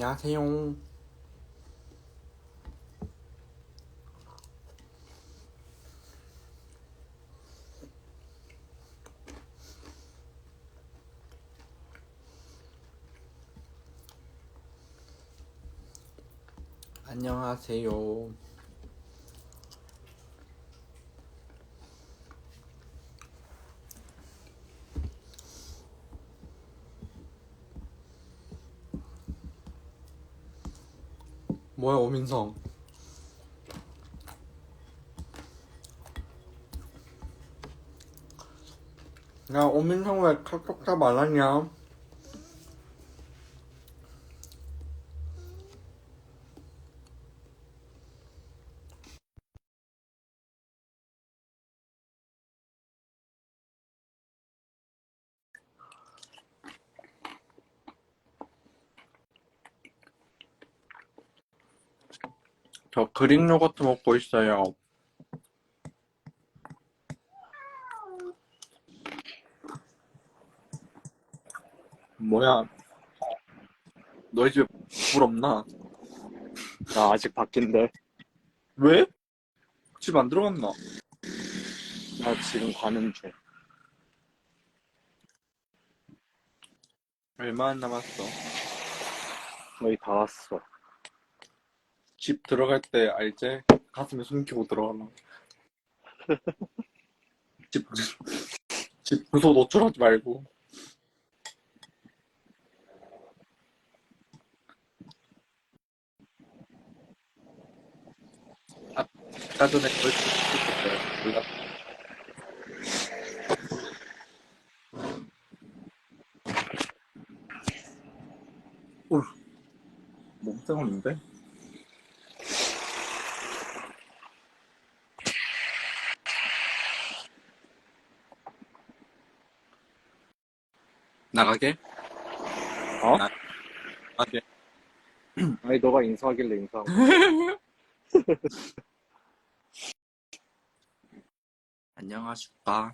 안녕하세요. 안녕하세요. 뭐야 오민성? 야 오민성 왜 카톡답 안 하냐? 저 그릭 요거트 먹고 있어요. 뭐야? 너희 집에 불 없나? 나 아직 바뀐데. 왜? 집 안 들어갔나? 나 지금 가는 중. 얼마 안 남았어? 거의 다 왔어. 집 들어갈 때 알지? 가슴에 숨기고 들어가나? 집, 집 주소 노출하지 말고. 아까 전에 그걸 찍었어요. 몰라. 올, 몸생얼인데? 나가게? 어? 나- 나가게. 아니, 너가 인사하길래 인사한 거. 안녕하십니까.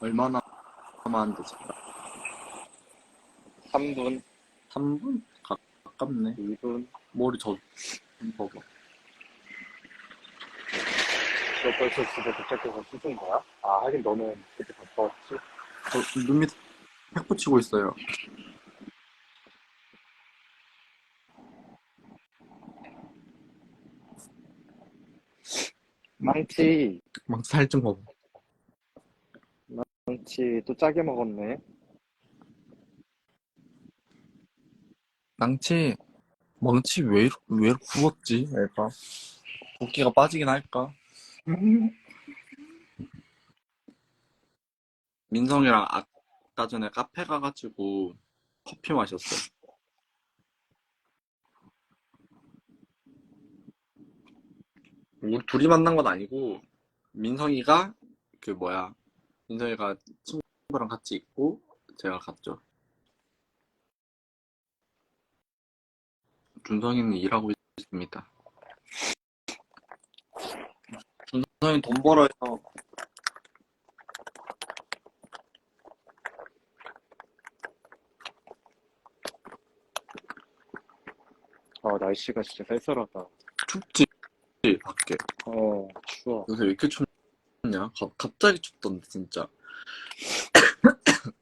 얼마나 남았는데, 지금? 3분, 3분? 가깝네. 2분. 머리 저, 봐봐. 너 벌써 집에 도착해서 씻은 거야? 아, 하긴 너는 그때 갔다 왔지? 저, 눈 밑에 팩 붙이고 있어요. 망치, 막살좀 봐봐. 망치 또 짜게 먹었네. 망치, 망치 왜, 이렇게- 왜 이렇게 굵었지, 애가? 붓기가 빠지긴 할까? 민성이랑 아 까 전에 카페 가가지고 커피 마셨어. 우리 둘이 만난 건 아니고, 민성이가, 그 뭐야, 민성이가 친구랑 같이 있고, 제가 갔죠. 준성이는 일하고 있습니다. 준성이 돈 벌어요. 아, 날씨가 진짜 쌀쌀하다. 춥지, 밖에. 어, 추워. 요새 왜 이렇게 춥냐? 가- 갑자기 춥던데, 진짜.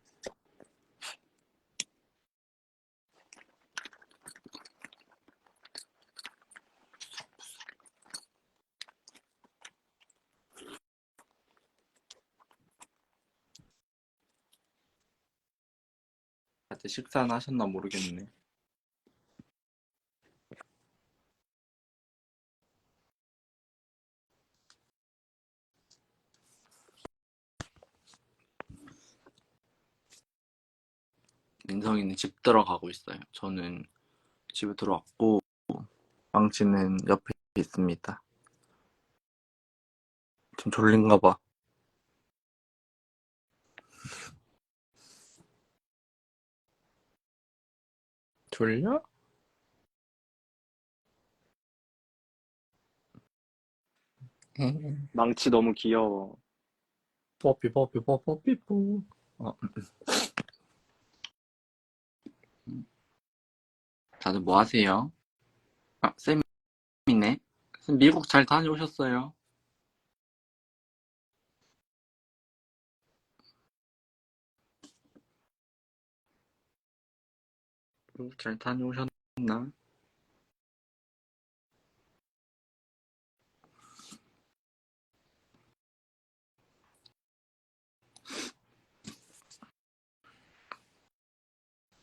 다들 식사는 하셨나 모르겠네. 민성이는 집 들어가고 있어요. 저는 집에 들어왔고, 망치는 옆에 있습니다. 좀 졸린가 봐. 졸려? 망치 너무 귀여워. 뽀삐 뽀삐 뽀삐 뽀. 어. 다들 뭐 하세요? 아, 쌤이네. 쌤 미국 잘 다녀오셨어요? 미국 잘 다녀오셨나?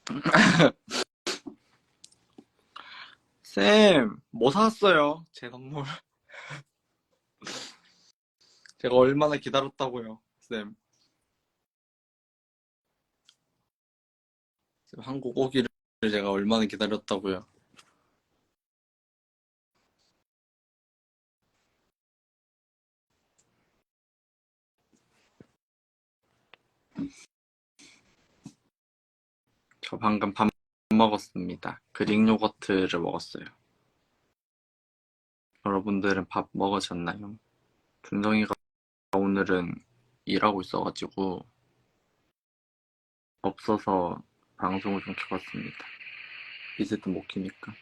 쌤, 뭐 사왔어요? 제 선물. 제가 얼마나 기다렸다고요, 쌤. 쌤, 한국 오기를 제가 얼마나 기다렸다고요. 저 방금 밥 먹었습니다. 그릭 요거트를 먹었어요. 여러분들은 밥 먹으셨나요? 준성이가 오늘은 일하고 있어가지고 없어서 방송을 좀 켜봤습니다. 땐못 키니까.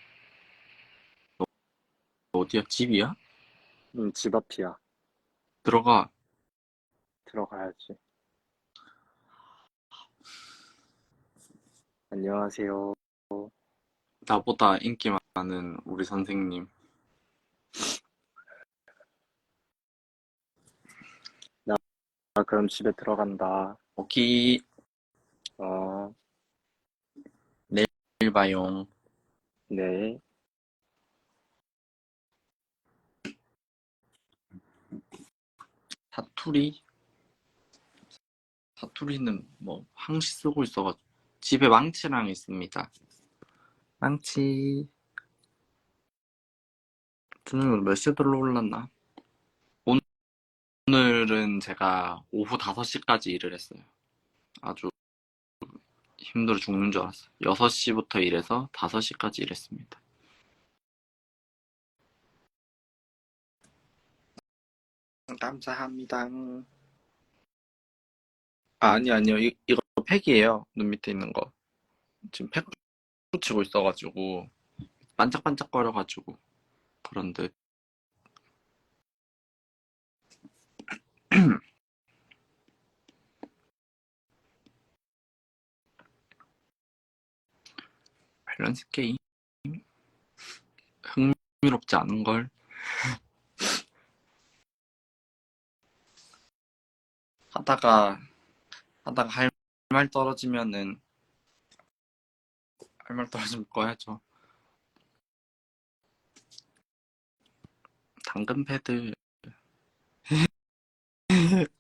너 어디야? 집이야? 음, 집 앞이야. 들어가. 들어가야지. 안녕하세요. 나보다 인기 많은 우리 선생님. 나 그럼 집에 들어간다. 오키, 어, 내일 봐요. 네. 사투리? 사투리는 뭐 항시 쓰고 있어가지고 집에 망치랑 있습니다. 망치. 저녁 몇 시에 들어 올랐나? 오늘은 제가 오후 5시까지 일을 했어요. 아주 힘들어 죽는 줄 알았어요. 6시부터 일해서 5시까지 일했습니다. 감사합니다. 아, 아니, 아니요. 이, 이거 팩이에요. 눈 밑에 있는 거. 지금 팩 붙이고 있어가지고, 반짝반짝거려가지고, 그런 듯. 밸런스 게임? 흥미롭지 않은 걸? 하다가, 하다가 할 말 떨어지면은, 할말 떨어지면 꺼야죠. 당근 패드.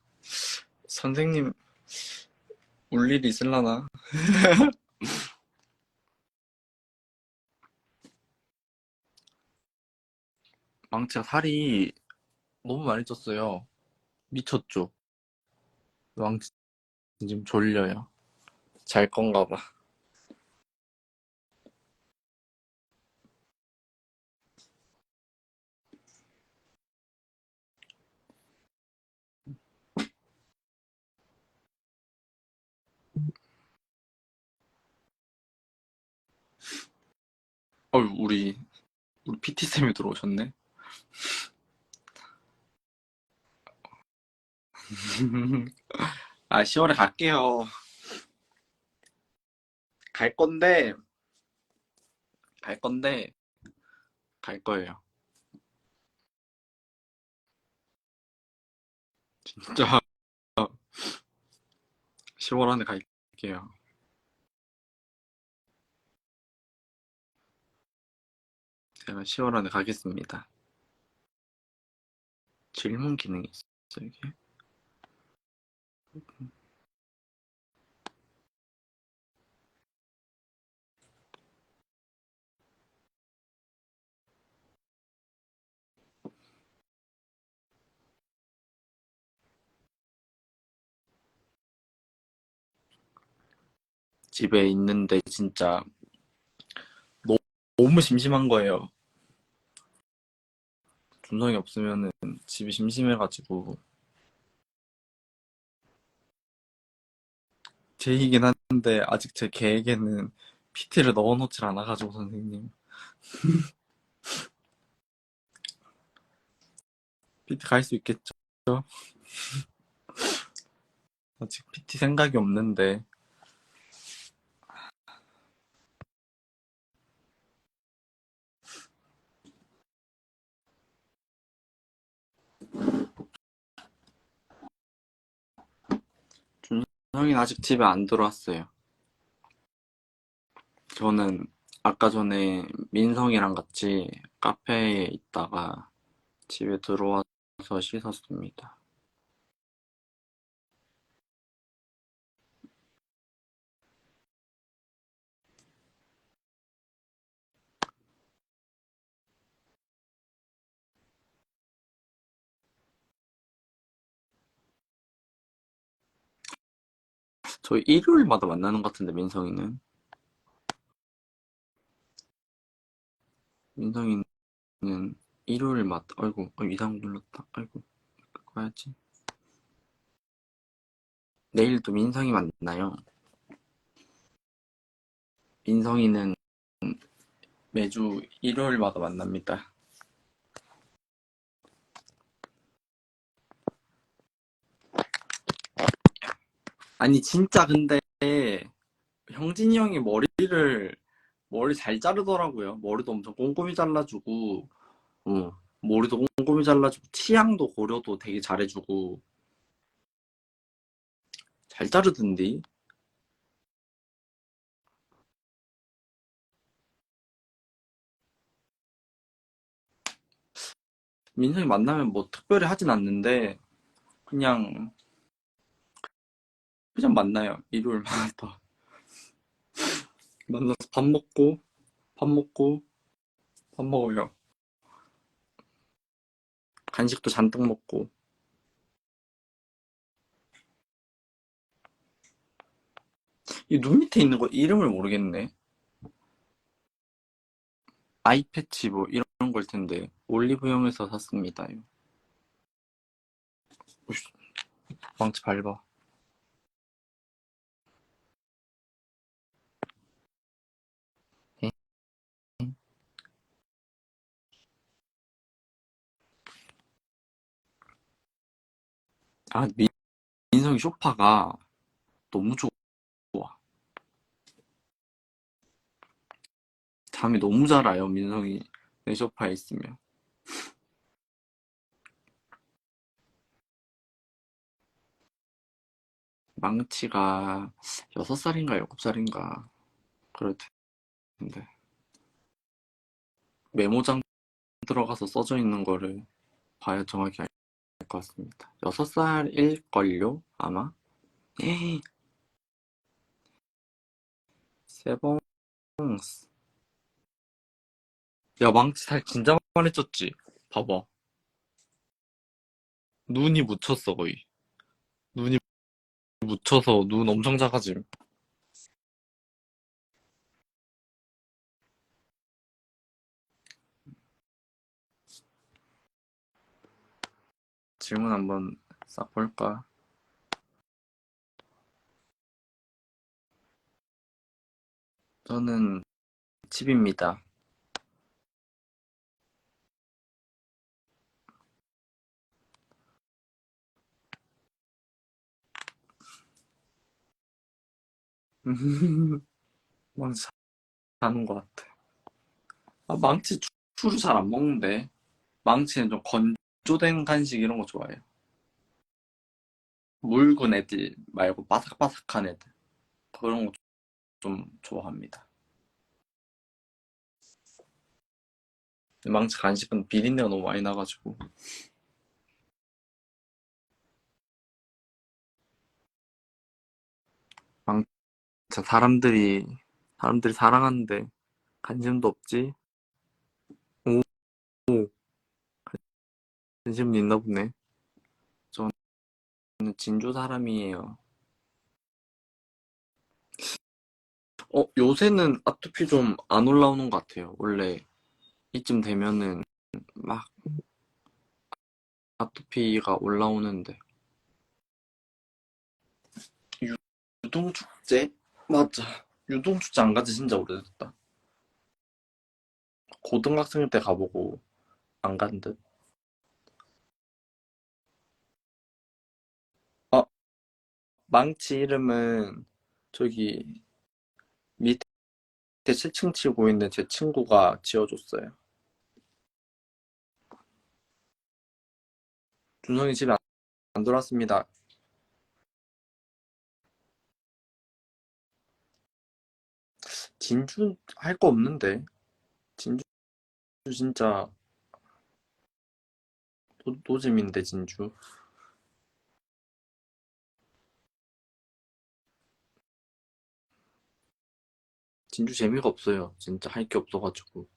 선생님, 울 일이 있을라나? 망치가 살이 너무 많이 쪘어요. 미쳤죠? 망치 지금 졸려요. 잘 건가 봐. 어, 우리 우리 PT 쌤이 들어오셨네. 아, 10월에 갈게요. 갈 건데, 갈 건데, 갈 거예요. 진짜, 10월 안에 갈게요. 제가 10월 안에 가겠습니다. 질문 기능이 있어, 이게? 집에 있는데 진짜 너무, 너무 심심한 거예요. 준성이 없으면은 집이 심심해가지고 제이긴 한데 아직 제 계획에는 PT를 넣어놓질 않아가지고 선생님. PT 갈 수 있겠죠? 아직 PT 생각이 없는데. 준성이는 아직 집에 안 들어왔어요. 저는 아까 전에 민성이랑 같이 카페에 있다가 집에 들어와서 씻었습니다. 저희 일요일마다 만나는 것 같은데, 민성이는. 민성이는 일요일마다, 아이고, 어, 이상 눌렀다. 아이고, 해야지. 내일도 민성이 만나요. 민성이는 매주 일요일마다 만납니다. 아니, 진짜 근데, 형진이 형이 머리를, 머리 잘 자르더라고요. 머리도 엄청 꼼꼼히 잘라주고, 어, 머리도 꼼꼼히 잘라주고, 치양도 고려도 되게 잘해주고, 잘 자르던데? 민성이 만나면 뭐 특별히 하진 않는데, 그냥, 그냥 만나요. 일요일마다. 만나서 밥 먹고, 밥 먹고, 밥 먹어요. 간식도 잔뜩 먹고. 이 눈 밑에 있는 거 이름을 모르겠네. 아이패치 뭐 이런 걸 텐데 올리브영에서 샀습니다. 망치 밟아. 아, 민, 민성이 쇼파가 너무 좋아. 잠이 너무 잘 와요, 민성이 내 소파에 있으면. 망치가 6살인가 7살인가 그럴 텐데 메모장 들어가서 써져 있는 거를 봐야 정확히 알것 같습니다. 6살일걸요? 아마? 에이. 세봉스 야 망치 살 진짜 많이 쪘지? 봐봐 눈이 묻혔어 거의 눈이 묻혀서 눈 엄청 작아짐 질문 한번 싹 볼까? 저는 집입니다. 망치 사는 것 같아. 아, 망치 주- 주로 잘안 먹는데. 망치는 좀 건 조된 간식 이런 거 좋아해요. 묽은 애들 말고 바삭바삭한 애들. 그런 거 좀 좋아합니다. 망치 간식은 비린내가 너무 많이 나가지고. 망치 사람들이, 사람들이 사랑하는데 관심도 없지? 오, 오. 관심 있나 보네. 저는 진주 사람이에요. 어, 요새는 아토피 좀 안 올라오는 것 같아요. 원래 이쯤 되면은 막 아토피가 올라오는데. 유- 유동축제? 맞아. 유동축제 안 가지 진짜 오래됐다. 고등학생 때 가보고 안 간 듯. 망치 이름은 저기 밑에 7층 치고 있는 제 친구가 지어줬어요. 준성이 집에 안- 안 돌아왔습니다. 진주 할 거 없는데. 진주 진짜 노, 노잼인데 진주. 진주 재미가 없어요. 진짜 할 게 없어가지고.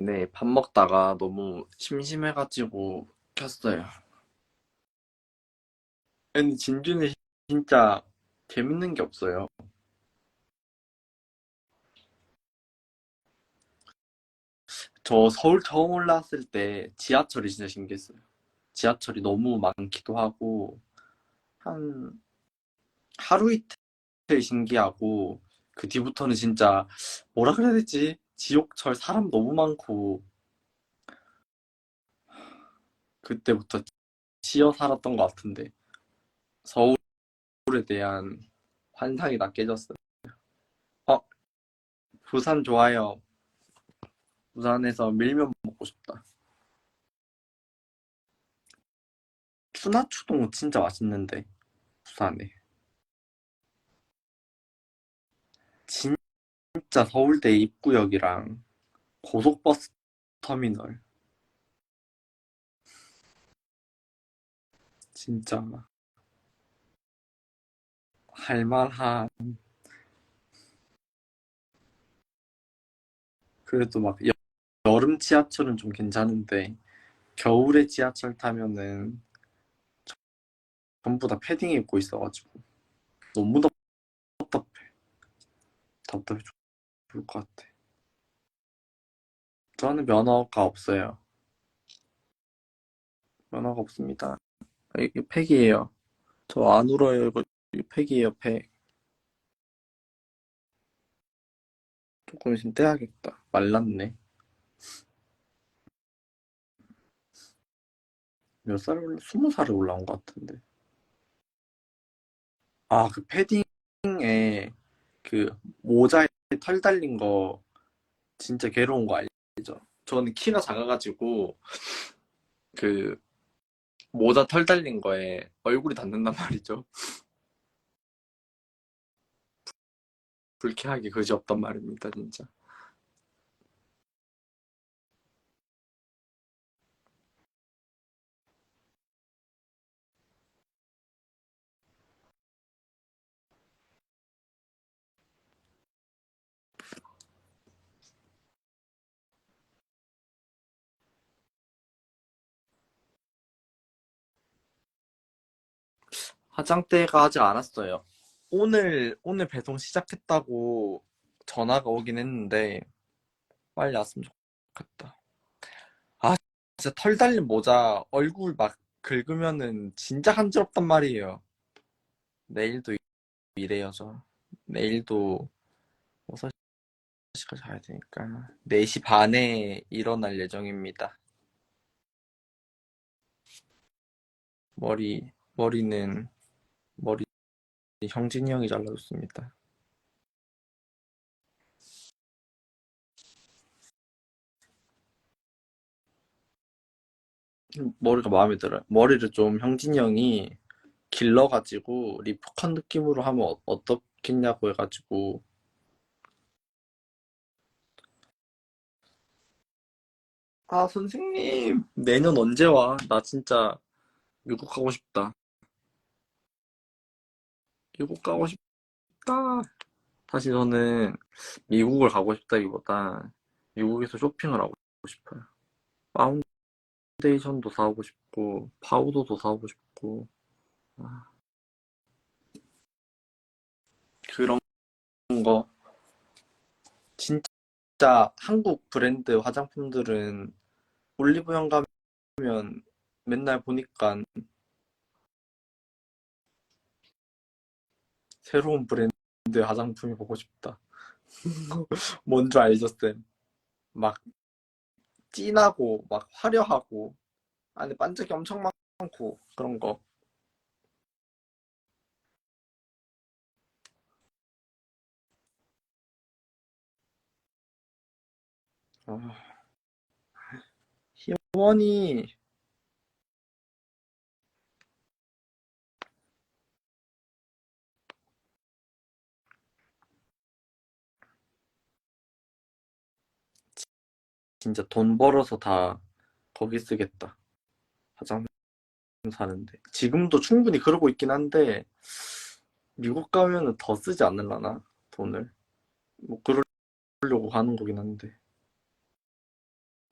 네, 밥 먹다가 너무 심심해가지고 켰어요. 근데 진주는 진짜 재밌는 게 없어요. 저 서울 처음 올라왔을 때 지하철이 진짜 신기했어요. 지하철이 너무 많기도 하고, 한 하루 이틀 신기하고, 그 뒤부터는 진짜 뭐라 그래야 되지? 지옥철 사람 너무 많고, 그때부터 치여 살았던 것 같은데, 서울에 대한 환상이 다 깨졌어요. 어, 부산 좋아요. 부산에서 밀면 먹고 싶다. 추나추동 진짜 맛있는데, 부산에. 진 짜 서울대 입구역이랑 고속버스 터미널. 진짜 할만한. 그래도 막 여, 여름 지하철은 좀 괜찮은데, 겨울에 지하철 타면은 전부 다 패딩 입고 있어가지고 너무 답- 답답해. 답답해 죽을 것 같아. 저는 면허가 없어요. 면허가 없습니다. 아, 이게 팩이에요. 저 안 울어요. 이거, 팩이에요, 팩. 조금 있으면 떼야겠다. 말랐네. 몇살 올라? 스무 살에 올라온 것 같은데. 아, 그 패딩에 그 모자에 털 달린 거 진짜 괴로운 거 알죠? 저는 키가 작아가지고 그 모자 털 달린 거에 얼굴이 닿는단 말이죠. 불쾌하게 그지 없단 말입니다, 진짜. 화장대가 아직 안 왔어요. 오늘, 오늘 배송 시작했다고 전화가 오긴 했는데, 빨리 왔으면 좋겠다. 아, 진짜 털 달린 모자 얼굴 막 긁으면은 진짜 간지럽단 말이에요. 내일도 이래요, 저. 내일도 6시까지 자야 되니까 4시 반에 일어날 예정입니다. 머리, 머리는, 머리 형진이 형이 잘라줬습니다. 머리가 마음에 들어요. 머리를 좀 형진이 형이 길러가지고 리프컨 느낌으로 하면 어- 어떻겠냐고 해가지고 아 선생님 내년 언제 와? 나 진짜 미국 가고 싶다. 미국 가고 싶다. 사실 저는 미국을 가고 싶다기보다 미국에서 쇼핑을 하고 싶어요. 파운데이션도 사오고 싶고, 파우더도 사오고 싶고, 아. 그런 거. 진짜 한국 브랜드 화장품들은 올리브영 가면 맨날 보니까 새로운 브랜드 화장품이 보고 싶다. 뭔 줄 알죠, 쌤? 막 진하고 막 화려하고 안에 반짝이 엄청 많고 그런 거. 아, 희원이 진짜 돈 벌어서 다 거기 쓰겠다. 화장품 사는데. 지금도 충분히 그러고 있긴 한데, 미국 가면은 더 쓰지 않을라나? 돈을. 뭐, 그러려고 하는 거긴 한데.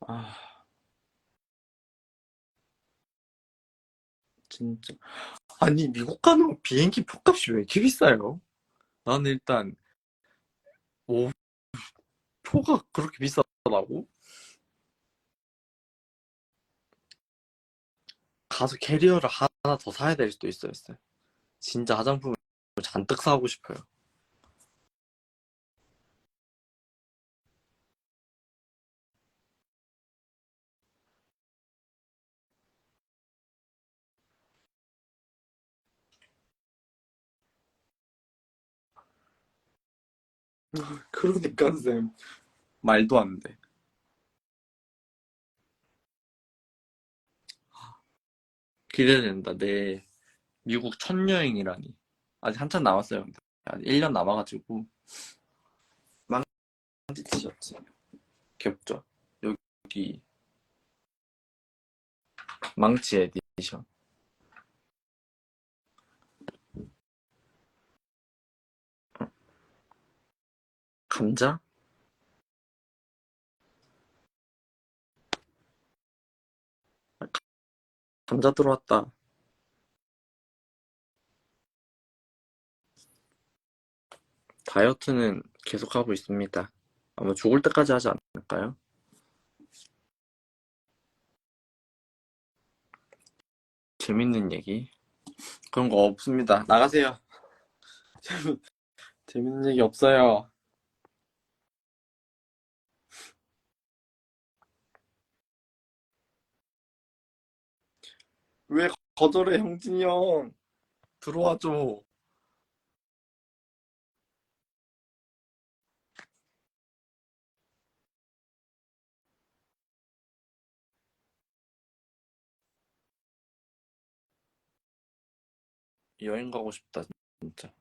아. 진짜. 아니, 미국 가는 비행기 표값이 왜 이렇게 비싸요? 나는 일단, 오, 표가 그렇게 비싸다고? 가서 캐리어를 하나 더 사야 될 수도 있어요. 쌤. 진짜 화장품을 잔뜩 사고 싶어요. 그러니까 쌤 말도 안 돼. 기대된다. 내 미국 첫 여행이라니. 아직 한참 남았어요. 근데. 아직 1년 남아가지고 망치 티셔츠 귀엽죠? 여기 망치 에디션. 감자? 감자 들어왔다. 다이어트는 계속하고 있습니다. 아마 죽을 때까지 하지 않을까요? 재밌는 얘기? 그런 거 없습니다. 나가세요. 재밌, 재밌는 얘기 없어요. 왜 거절해, 형진이 형? 들어와 줘. 여행 가고 싶다, 진짜.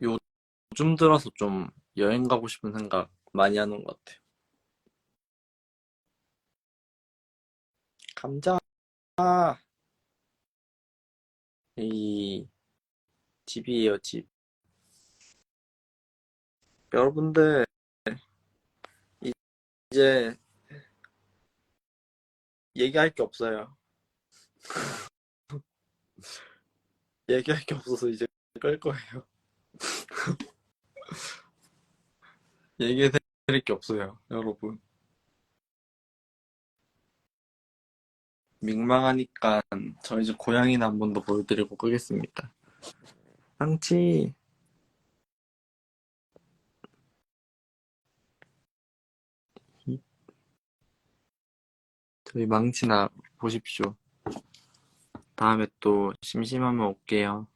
요즘 들어서 좀 여행 가고 싶은 생각 많이 하는 것 같아요. 감자. 이 집이에요, 집. 여러분들, 이- 이제 얘기할 게 없어요. 얘기할 게 없어서 이제 끌 거예요. 얘기해 드릴 게 없어요, 여러분. 민망하니까 저 이제 고양이나 한 번 더 보여드리고 끄겠습니다. 망치. 저희 망치나 보십시오. 다음에 또 심심하면 올게요.